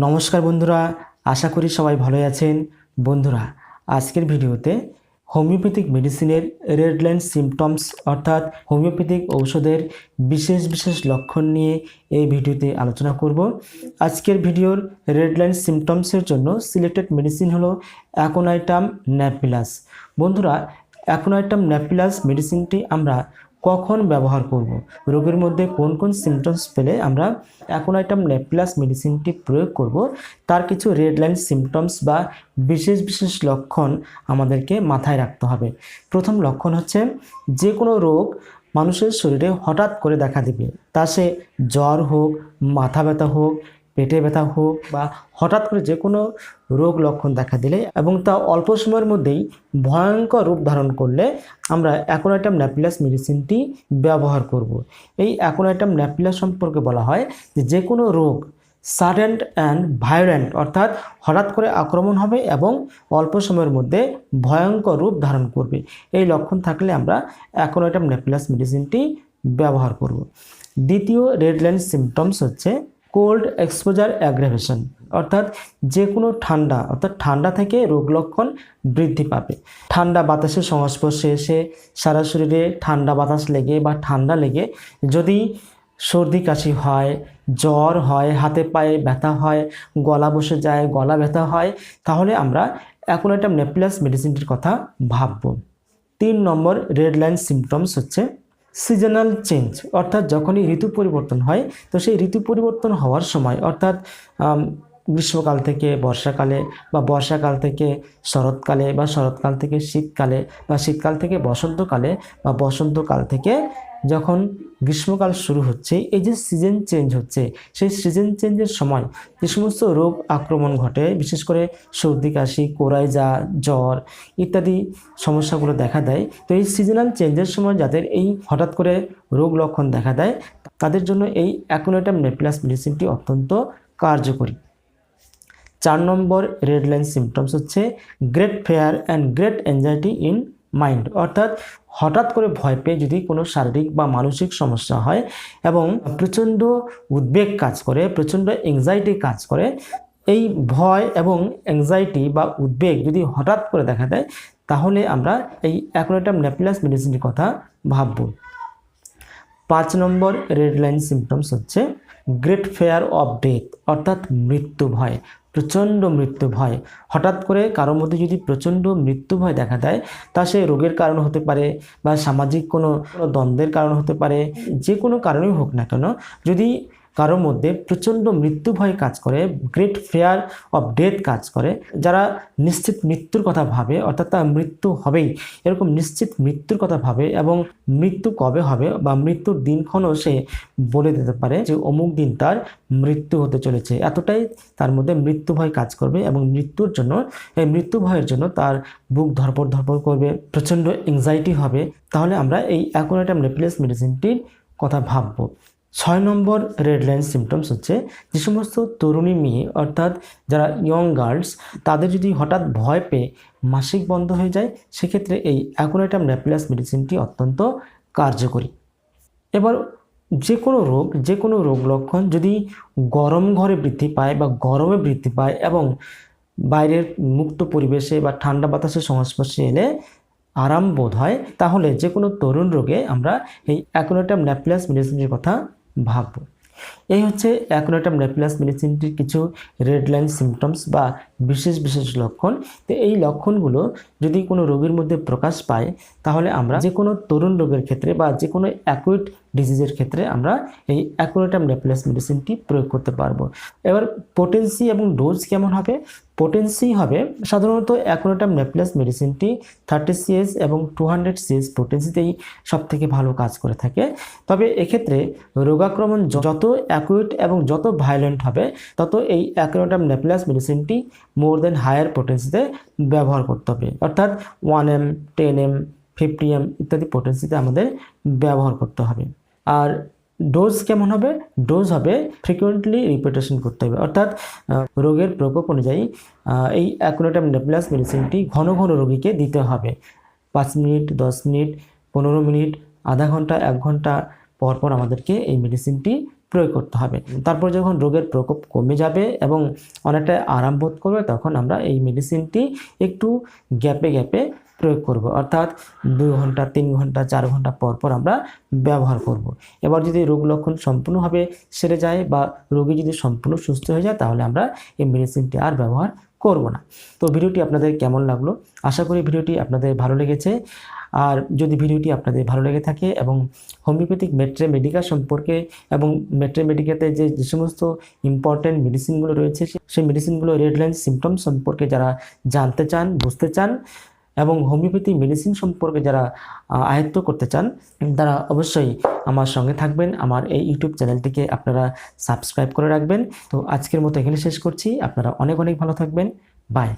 নমস্কার বন্ধুরা, আশা করি সবাই ভালো আছেন। বন্ধুরা, আজকের ভিডিওতে হোমিওপ্যাথিক মেডিসিনের রেড লাইন সিমটমস অর্থাৎ হোমিওপ্যাথিক ঔষধের বিশেষ বিশেষ লক্ষণ নিয়ে এই ভিডিওতে আলোচনা করব। আজকের ভিডিওর রেড লাইন সিমটমসের জন্য সিলেক্টেড মেডিসিন হলো অ্যাকোনাইটাম ন্যাপিলাস বন্ধুরা, অ্যাকোনাইটাম ন্যাপিলাস মেডিসিনটি আমরা কখন ব্যবহার করব? রোগের মধ্যে কোন কোন সিমটমস পেলে আমরা অ্যাকোনাইটাম নেপ্লাস মেডিসিনটি প্রয়োগ করব? তার কিছু রেড লাইন সিমটমস বা বিশেষ বিশেষ লক্ষণ আমাদেরকে মাথায় রাখতে হবে। প্রথম লক্ষণ হচ্ছে যে কোনো রোগ মানুষের শরীরে হঠাৎ করে দেখা দিবে। তা সে জ্বর হোক, মাথা ব্যথা হোক পেটে ব্যথা হোক বা হঠাৎ করে যে কোনো রোগ লক্ষণ দেখা দিলে এবং তা অল্প সময়ের মধ্যেই ভয়ঙ্কর রূপ ধারণ করলে আমরা অ্যাকোনাইটাম ন্যাপিলাস মেডিসিনটি ব্যবহার করব। এই অ্যাকোনাইটাম ন্যাপিলাস সম্পর্কে বলা হয় যে যে কোনো রোগ সাডেন্ট অ্যান্ড ভায়োলেন্ট অর্থাৎ হঠাৎ করে আক্রমণ হবে এবং অল্প সময়ের মধ্যে ভয়ঙ্কর রূপ ধারণ করবে এই লক্ষণ থাকলে আমরা অ্যাকোনাইটাম ন্যাপিলাস মেডিসিনটি ব্যবহার করব। দ্বিতীয় রেড লাইন সিমটমস হচ্ছে কোল্ড এক্সপোজার অ্যাগ্রাভেশন, অর্থাৎ যে কোনো ঠান্ডা, অর্থাৎ ঠান্ডা থেকে রোগ লক্ষণ বৃদ্ধি পাবে। ঠান্ডা বাতাসের সংস্পর্শে এসে সারা শরীরে ঠান্ডা বাতাস লেগে বা ঠান্ডা লেগে যদি সর্দি কাশি হয়, জ্বর হয়, হাতে পায়ে ব্যথা হয়, গলা বসে যায়, গলা ব্যথা হয়, তাহলে আমরা এখন একটা নেপ্লাস মেডিসিনটির কথা ভাবব। তিন নম্বর রেড লাইন সিমটমস হচ্ছে সিজনাল চেঞ্জ অর্থাৎ যখনই ঋতু পরিবর্তন হয় তো সেই ঋতু পরিবর্তন হওয়ার সময় অর্থাৎ গ্রীষ্মকাল থেকে বর্ষাকালে বা বর্ষাকাল থেকে শরৎকালে বা শরৎকাল থেকে শীতকালে বা শীতকাল থেকে বসন্তকালে বা বসন্তকাল থেকে যখন গ্রীষ্মকাল শুরু হচ্ছে, এই যে সিজন চেঞ্জ হচ্ছে, সেই সিজন চেঞ্জের সময় যে সমস্ত রোগ আক্রমণ ঘটে, বিশেষ করে সর্দি, কাশি, কোরাইজা, জ্বর ইত্যাদি সমস্যাগুলো দেখা দেয়, তো এই সিজনাল চেঞ্জের সময় যাদের এই হঠাৎ করে রোগ লক্ষণ দেখা দেয়, তাদের জন্য এই অ্যাকুনেটাম নেপ্লাস মেডিসিনটি অত্যন্ত কার্যকরী। চার নম্বর রেড লাইন সিমটমস হচ্ছে great fear and great anxiety in mind অর্থাৎ হঠাৎ করে ভয় পেয়ে যদি কোনো শারীরিক বা মানসিক সমস্যা হয় এবং প্রচণ্ড উদ্বেগ কাজ করে, প্রচণ্ড এংজাইটি কাজ করে, এই ভয় এবং অ্যাংজাইটি বা উদ্বেগ যদি হঠাৎ করে দেখা দেয়, তাহলে আমরা এই অ্যাকোনেটাম নেপিলাস মেডিসিনের কথা ভাবব। পাঁচ নম্বর রেড লাইন সিমটমস হচ্ছে গ্রেট ফেয়ার অফ ডেথ অর্থাৎ মৃত্যু ভয়। প্রচণ্ড মৃত্যু ভয়। হঠাৎ করে কারোর মধ্যে যদি প্রচণ্ড মৃত্যু ভয় দেখা দেয়, তা সে রোগের কারণ হতে পারে বা সামাজিক কোনো দ্বন্দ্বের কারণ হতে পারে, যে কোনো কারণেই হোক না কেন, যদি কারোর মধ্যে প্রচণ্ড মৃত্যু ভয় কাজ করে গ্রেট ফেয়ার অফ ডেথ কাজ করে, যারা নিশ্চিত মৃত্যুর কথা ভাবে, অর্থাৎ তার মৃত্যু হবেই। এরকম নিশ্চিত মৃত্যুর কথা ভাবে এবং মৃত্যু কবে হবে বা মৃত্যুর দিনক্ষণও সে বলে দিতে পারে যে অমুক দিন তার মৃত্যু হতে চলেছে। এতটাই তার মধ্যে মৃত্যু ভয় কাজ করবে এবং মৃত্যুর জন্য, এই মৃত্যু ভয়ের জন্য তার বুক ধরপড় ধরপড় করবে, প্রচণ্ড এংজাইটি হবে। তাহলে আমরা এই অ্যাকোনাইটাম রেপ্লেস মেডিসিনটির কথা ভাববো। ছয় নম্বর রেড লাইন সিমটমস হচ্ছে যে সমস্ত তরুণী মেয়ে, অর্থাৎ যারা ইয়ং গার্লস তাদের যদি হঠাৎ ভয় পেয়ে মাসিক বন্ধ হয়ে যায়, সেক্ষেত্রে এই অ্যাকোনাইটাম ন্যাপিলাস মেডিসিনটি অত্যন্ত কার্যকরী। এবার যে কোনো রোগ, যে কোনো রোগ লক্ষণ যদি গরম ঘরে বৃদ্ধি পায় বা গরমে বৃদ্ধি পায় এবং বাইরের মুক্ত পরিবেশে বা ঠান্ডা বাতাসের সংস্পর্শে এলে আরাম বোধ হয়, তাহলে যে কোনো তরুণ রোগে আমরা এই অ্যাকোনাটাম ন্যাপিলাস মেডিসিনের কথা ভাবব। এই হচ্ছে অ্যাকোনাটাম রেপ্লাস মেডিসিনটির কিছু রেড লাইন সিমটমস বা বিশেষ বিশেষ লক্ষণ। তো এই লক্ষণগুলো যদি কোনো রোগীর মধ্যে প্রকাশ পায়, তাহলে আমরা যে কোনো তরুণ রোগের ক্ষেত্রে বা যে কোনো অ্যাকুইট ডিজিজের ক্ষেত্রে আমরা এই অ্যাকোনাটাম ন্যাপিলাস মেডিসিনটি প্রয়োগ করতে পারব। এবার পোটেন্সি এবং ডোজ কেমন হবে? পোটেন্সি হবে সাধারণত অ্যাকোনাটাম নেপ্লাস মেডিসিনটি থার্টি সিএস এবং টু হান্ড্রেড সিএস পোটেন্সিতেই সব থেকে ভালো কাজ করে থাকে। তবে এক্ষেত্রে রোগাক্রমণ যত অ্যাকুইট এবং যত ভায়োলেন্ট হবে, তত এই অ্যাকোনাটাম নেপ্লাস মেডিসিনটি মোর দেন হায়ার পোটেন্সিতে ব্যবহার করতে হবে। অর্থাৎ one M ten M fifty M ইত্যাদি পোটেন্সিতে আমাদের ব্যবহার করতে হবে। আর ডোজ কেমন হবে? ডোজ হবে ফ্রিকুয়েন্টলি রিপিটেশন করতে হবে। অর্থাৎ রোগের প্রকোপ অনুযায়ী এই অ্যাকুনেটাম নেপ্লাস মেডিসিনটি ঘন ঘন রোগীকে দিতে হবে। পাঁচ মিনিট, দশ মিনিট, পনেরো মিনিট, আধা ঘণ্টা, এক ঘণ্টা পর পর আমাদেরকে এই মেডিসিনটি প্রয়োগ করতে হবে। তারপর যখন রোগের প্রকোপ কমে যাবে এবং অনেকটা আরাম বোধ করবে, তখন আমরা এই মেডিসিনটি একটু গ্যাপে গ্যাপে প্রয়োগ করব। অর্থাৎ দুই ঘণ্টা, তিন ঘণ্টা, চার ঘণ্টা পর পর আমরা ব্যবহার করব। এবার যদি রোগ লক্ষণ সম্পূর্ণভাবে সেরে যায় বা রোগী যদি সম্পূর্ণ সুস্থ হয়ে যায়, তাহলে আমরা এই মেডিসিনটি আর ব্যবহার করব না। তো ভিডিওটি আপনাদের কেমন লাগল? আশা করি ভিডিওটি আপনাদের ভালো লেগেছে। আর যদি ভিডিওটি আপনাদের ভালো লেগে থাকে এবং হোমিওপ্যাথিক মেট্রে মেডিকা সম্পর্কে এবং মেট্রে মেডিকাতে যে যে সমস্ত ইম্পর্টেন্ট মেডিসিনগুলো রয়েছে সেই মেডিসিনগুলো রেড লাইন সিমটম সম্পর্কে যারা জানতে চান, বুঝতে চান এবং হোমিওপ্যাথি মেডিসিন সম্পর্কে যারা আয়ত্ত করতে চান, তারা অবশ্যই আমার সঙ্গে থাকবেন। আমার এই ইউটিউব চ্যানেলটিকে আপনারা সাবস্ক্রাইব করে রাখবেন। তো আজকের মতো এখানে শেষ করছি। আপনারা অনেক অনেক ভালো থাকবেন। বাই।